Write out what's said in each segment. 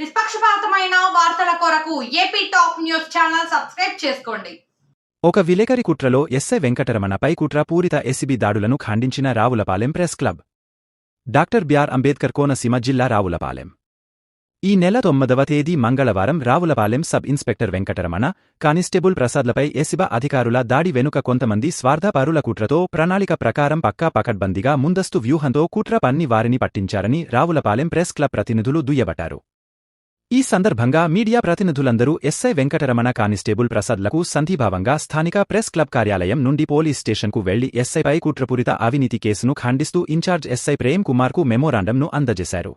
నిష్పక్షపాతమైన వార్తల కొరకు AP top news channel subscribe చేసుకోండి. ఒక విలేకరి కుట్రలో ఎస్ఐ వెంకటరమణపై కుట్ర పూరిత ఎసిబి దాడులను ఖండించిన Ravulapalem press club. Doctor BR Ambedkar Konaseema జిల్లా రావులపాలెం. ఈ నెల తొమ్మిదవ తేదీ మంగళవారం Ravulapalem sub inspector Venkataramana constable ప్రసాద్లపై ACB అధికారుల దాడి వెనుక కొంతమంది స్వార్థపరుల కుట్రతో ప్రణాళిక ప్రకారం పక్కా పకడ్బందీగా ముందస్తు వ్యూహంతో కుట్ర పన్ని వారిని పట్టించారని రావులపాలెం ప్రెస్ క్లబ్ ప్రతినిధులు దుయ్యబట్టారు. ఈ సందర్భంగా మీడియా ప్రతినిధులందరూ ఎస్ఐ వెంకటరమణ కానిస్టేబుల్ ప్రసాద్లకు సంధిభావంగా స్థానిక ప్రెస్ క్లబ్ కార్యాలయం నుండి పోలీస్ స్టేషన్కు వెళ్ళి ఎస్ఐపై కుట్రపూరిత అవినీతి కేసును ఖండిస్తూ ఇన్ఛార్జ్ ఎస్ఐ ప్రేమ్ కుమార్కు మెమోరాండంను అందజేశారు.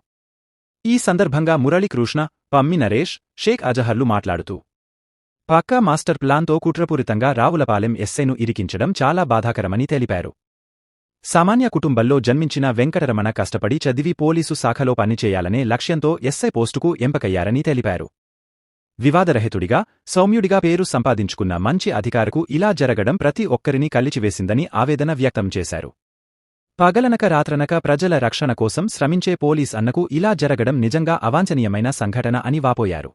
ఈ సందర్భంగా మురళీకృష్ణ పమ్మి నరేష్ షేక్ అజహర్లు మాట్లాడుతూ పక్కా మాస్టర్ ప్లాన్తో కుట్రపూరితంగా రావులపాలెం ఎస్ఐను ఇరికించడం చాలా బాధాకరమని తెలిపారు. సామాన్య కుటుంబంలో జన్మించిన వెంకటరమణ కష్టపడి చదివి పోలీసు శాఖలో పనిచేయాలనే లక్ష్యంతో ఎస్ఐ పోస్టుకు ఎంపికయ్యారని తెలిపారు. వివాదరహితుడిగా సౌమ్యుడిగా పేరు సంపాదించుకున్న మంచి అధికారకు ఇలా జరగడం ప్రతి ఒక్కరిని కలిచివేసిందని ఆవేదన వ్యక్తం చేశారు. పగలనక రాత్రనక ప్రజల రక్షణ కోసం శ్రమించే పోలీస్ అన్నకు ఇలా జరగడం నిజంగా అవాంఛనీయమైన సంఘటన అని వాపోయారు.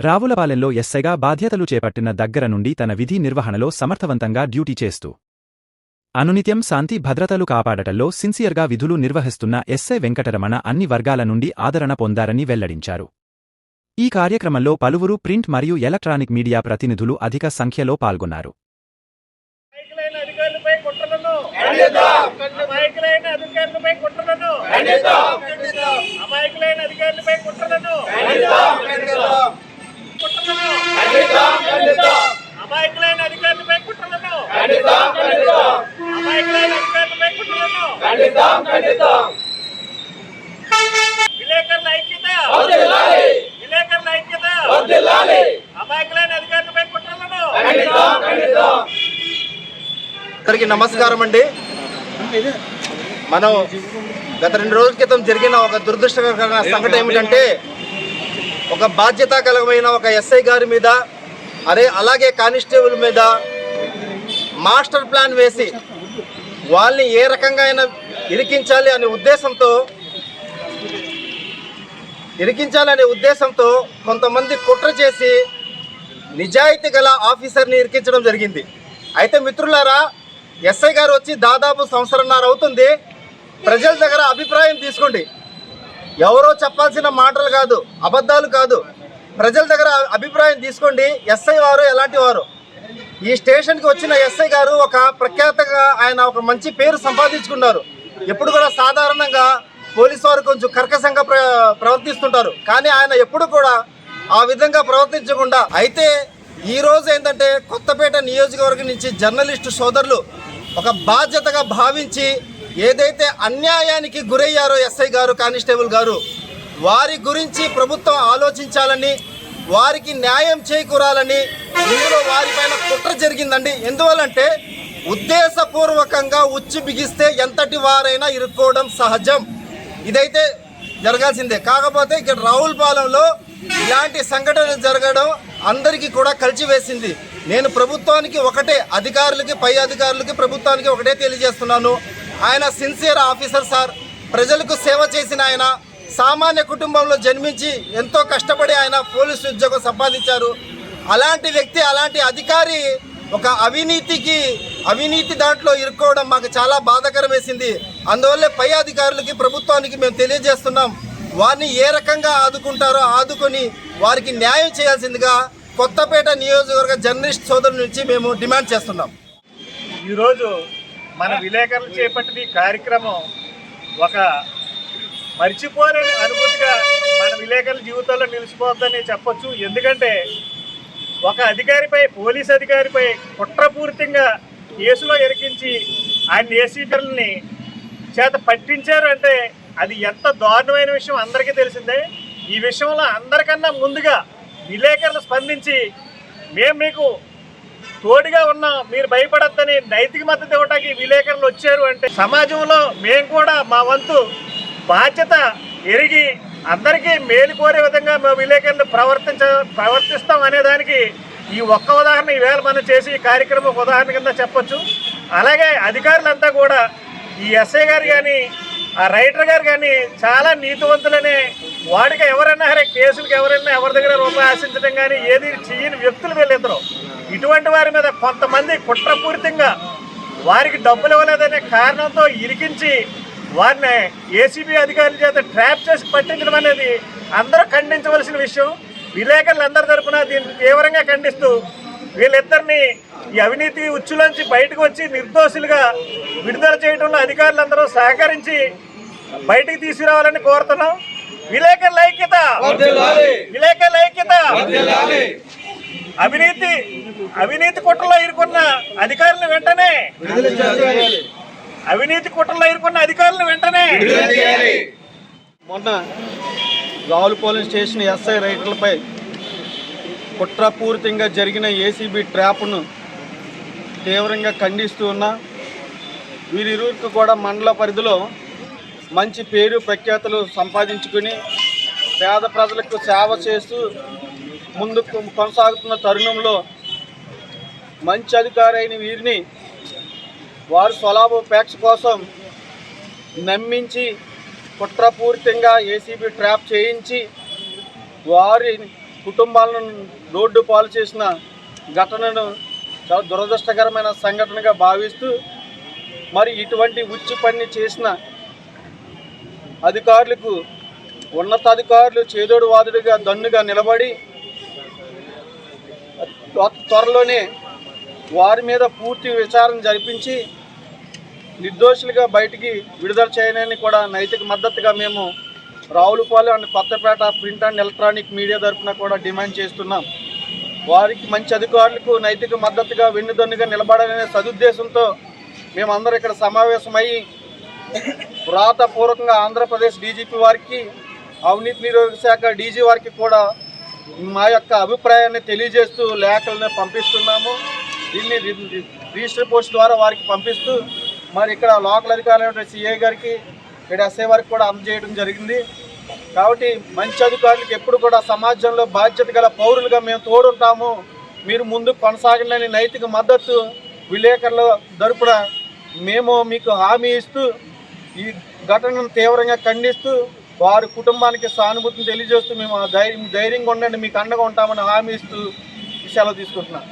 రావులపాలెంలో ఎస్ఐగా బాధ్యతలు చేపట్టిన దగ్గర నుండి తన విధి నిర్వహణలో సమర్థవంతంగా డ్యూటీ చేస్తూ అనునిత్యం శాంతి భద్రతలు కాపాడటంలో సిన్సియర్గా విధులు నిర్వహిస్తున్న ఎస్ఐ వెంకటరమణ అన్ని వర్గాల నుండి ఆదరణ పొందారని వెల్లడించారు. ఈ కార్యక్రమంలో పలువురు ప్రింట్ మరియు ఎలక్ట్రానిక్ మీడియా ప్రతినిధులు అధిక సంఖ్యలో పాల్గొన్నారు. కుట్రలను విలేకరుల ఐక్యత. విలేకరుల ఐక్యత. అమాయకులైన అధికారులపై కుట్రలను. అందరికీ నమస్కారం అండి. మనం గత రెండు రోజుల క్రితం జరిగిన ఒక దురదృష్టకరమైన సంఘటన ఏమిటంటే ఒక బాధ్యత కలమైన ఒక ఎస్ఐ గారి మీద అదే అలాగే కానిస్టేబుల్ మీద మాస్టర్ ప్లాన్ వేసి వాళ్ళని ఏ రకంగా అయినా ఇరికించాలి అనే ఉద్దేశంతో ఇరికించాలనే ఉద్దేశంతో కొంతమంది కుట్ర చేసి నిజాయితీ గల ఆఫీసర్ని ఇరికించడం జరిగింది. అయితే మిత్రులారా ఎస్ఐ గారు వచ్చి దాదాపు సంవత్సరంన్నర అవుతుంది. ప్రజల దగ్గర అభిప్రాయం తీసుకోండి. ఎవరో చెప్పాల్సిన మాటలు కాదు అబద్ధాలు కాదు. ప్రజల దగ్గర అభిప్రాయం తీసుకోండి. ఎస్ఐ వారు ఎలాంటి వారు? ఈ స్టేషన్కి వచ్చిన ఎస్ఐ గారు ఒక ప్రఖ్యాతగా ఆయన ఒక మంచి పేరు సంపాదించుకున్నారు. ఎప్పుడు కూడా సాధారణంగా పోలీసు వారు కొంచెం కర్కశంగా ప్ర ప్రవర్తిస్తుంటారు. కానీ ఆయన ఎప్పుడు కూడా ఆ విధంగా ప్రవర్తించకుండా అయితే ఈ రోజు ఏంటంటే కొత్తపేట నియోజకవర్గం నుంచి జర్నలిస్టు సోదరులు ఒక బాధ్యతగా భావించి ఏదైతే అన్యాయానికి గురయ్యారో ఎస్ఐ గారు కానిస్టేబుల్ గారు వారి గురించి ప్రభుత్వం ఆలోచించాలని వారికి న్యాయం చేకూరాలని ఇందులో వారిపైన కుట్ర జరిగిందండి. ఎందువల్లంటే ఉద్దేశపూర్వకంగా ఉచ్చి బిగిస్తే ఎంతటి వారైనా ఇరుక్కోవడం సహజం. ఇదైతే జరగాల్సిందే. కాకపోతే ఇక్కడ రావులపాలెంలో ఇలాంటి సంఘటన జరగడం అందరికీ కూడా కలిచివేసింది. నేను ప్రభుత్వానికి ఒకటే అధికారులకి పై అధికారులకి ప్రభుత్వానికి ఒకటే తెలియజేస్తున్నాను. ఆయన సిన్సియర్ ఆఫీసర్ సార్. ప్రజలకు సేవ చేసిన ఆయన. సామాన్య కుటుంబంలో జన్మించి ఎంతో కష్టపడి ఆయన పోలీసు ఉద్యోగం సంపాదించారు. అలాంటి వ్యక్తి అలాంటి అధికారి ఒక అవినీతికి అవినీతి దాంట్లో ఇరుక్కోవడం మాకు చాలా బాధాకరం వేసింది. అందువల్లే పై అధికారులకి ప్రభుత్వానికి మేము తెలియజేస్తున్నాం. వారిని ఏ రకంగా ఆదుకుంటారో ఆదుకొని వారికి న్యాయం చేయాల్సిందిగా కొత్తపేట నియోజకవర్గ జర్నలిస్ట్ సోదరు నుంచి మేము డిమాండ్ చేస్తున్నాం. ఈరోజు మన విలేకరులు చేపట్టిన ఈ కార్యక్రమం ఒక మర్చిపోలేని అనుభూతిగా మన విలేకరుల జీవితంలో నిలిచిపోద్దని చెప్పొచ్చు. ఎందుకంటే ఒక అధికారిపై పోలీస్ అధికారిపై కుట్రపూరితంగా కేసులో ఎరికించి ఆయన ఏసీటర్లని చేత పట్టించారు అంటే అది ఎంత దారుణమైన విషయం అందరికీ తెలిసిందే. ఈ విషయంలో అందరికన్నా ముందుగా విలేకరులు స్పందించి మేము మీకు తోడుగా ఉన్నాం మీరు భయపడద్దని నైతిక మద్దతు ఇవ్వడానికి విలేకరులు వచ్చారు అంటే సమాజంలో మేము కూడా మా వంతు బాధ్యత ఎరిగి అందరికీ మేలు కోరే విధంగా మేము విలేకరులు ప్రవర్తించ ప్రవర్తిస్తాం అనేదానికి ఈ ఒక్క ఉదాహరణ ఈవేళ మనం చేసి ఈ కార్యక్రమం ఒక ఉదాహరణ కింద చెప్పొచ్చు. అలాగే అధికారులంతా కూడా ఈ ఎస్ఐ గారు కానీ ఆ రైటర్ గారు కానీ చాలా నీతివంతులనే వాడికి ఎవరైనా సరే కేసులకు ఎవరైనా ఎవరి దగ్గర రూపాయి ఆశించడం కానీ ఏది చెయ్యని వ్యక్తులు వీళ్ళిద్దరు ఇటువంటి వారి మీద కొంతమంది కుట్రపూరితంగా వారికి డబ్బులు ఇవ్వలేదనే కారణంతో ఇరికించి వారిని ఏసీబీ అధికారుల చేత ట్రాప్ చేసి పట్టించడం అనేది అందరూ ఖండించవలసిన విషయం. విలేకరులందరి తరపున దీన్ని తీవ్రంగా ఖండిస్తూ వీళ్ళిద్దరిని ఈ అవినీతి ఉచ్చులోంచి బయటకు వచ్చి నిర్దోషులుగా విడుదల చేయడంలో అధికారులందరూ సహకరించి బయటికి తీసుకురావాలని కోరుతున్నాం. విలేకరుల ఐక్యత! విలేకరుల ఐక్యత! అవినీతి అవినీతి కుట్రలో ఇరుకున్న అధికారులను వెంటనే అవినీతి కుట్రలో ఇరుకున్న అధికారులను వెంటనే మొన్న రావులపాలెం స్టేషన్ ఎస్ఐ రైటర్లపై కుట్రపూరితంగా జరిగిన ఏసీబీ ట్రాప్ను తీవ్రంగా ఖండిస్తూ ఉన్నా వీరిరువురికి కూడా మండల పరిధిలో మంచి పేరు ప్రఖ్యాతులు సంపాదించుకుని పేద ప్రజలకు సేవ చేస్తూ ముందుకు కొనసాగుతున్న తరుణంలో మంచి అధికారి అయిన వీరిని వారి స్వలాభోపేక్ష కోసం నమ్మించి కుట్రపూరితంగా ఏసీబీ ట్రాప్ చేయించి వారి కుటుంబాలను రోడ్డు పాలు చేసిన ఘటనను చాలా దురదృష్టకరమైన సంఘటనగా భావిస్తూ మరి ఇటువంటి ఉచ్చి పని చేసిన అధికారులకు ఉన్నతాధికారులు చేదోడు వాదుడిగా దన్నుగా నిలబడి త్వరలోనే వారి మీద పూర్తి విచారణ జరిపించి నిర్దోషులుగా బయటికి విడుదల చేయనని కూడా నైతిక మద్దతుగా మేము Ravulapalem and Kothapeta print and electronic media తరఫున కూడా డిమాండ్ చేస్తున్నాం. వారికి మంచి అధికారులకు నైతిక మద్దతుగా వెన్నుదన్నుగా నిలబడాలనే సదుద్దేశంతో మేమందరం ఇక్కడ సమావేశమై వ్రాతపూర్వకంగా ఆంధ్రప్రదేశ్ డీజీపీ వారికి అవినీతి నిరోధక శాఖ డీజీ వారికి కూడా మా యొక్క అభిప్రాయాన్ని తెలియజేస్తూ లేఖలను పంపిస్తున్నాము. దీన్ని రిజిస్టర్ పోస్ట్ ద్వారా వారికి పంపిస్తూ మరి ఇక్కడ లోకల్ అధికారులు సిఐ గారికి ఇక్కడ ఎస్ఐ వారికి కూడా అందజేయడం జరిగింది. కాబట్టి మంచి అధికారులకు ఎప్పుడు కూడా సమాజంలో బాధ్యత గల పౌరులుగా మేము తోడుంటాము. మీరు ముందుకు కొనసాగండి నైతిక మద్దతు విలేకరుల తరపున మేము మీకు హామీ ఇస్తూ ఈ ఘటనను తీవ్రంగా ఖండిస్తూ వారి కుటుంబానికి సానుభూతిని తెలియజేస్తూ మేము ఆ ధైర్యం ధైర్యంగా ఉండండి మీకు అండగా ఉంటామని హామీ ఇస్తూ విషయాలు సెలవు తీసుకుంటున్నాం.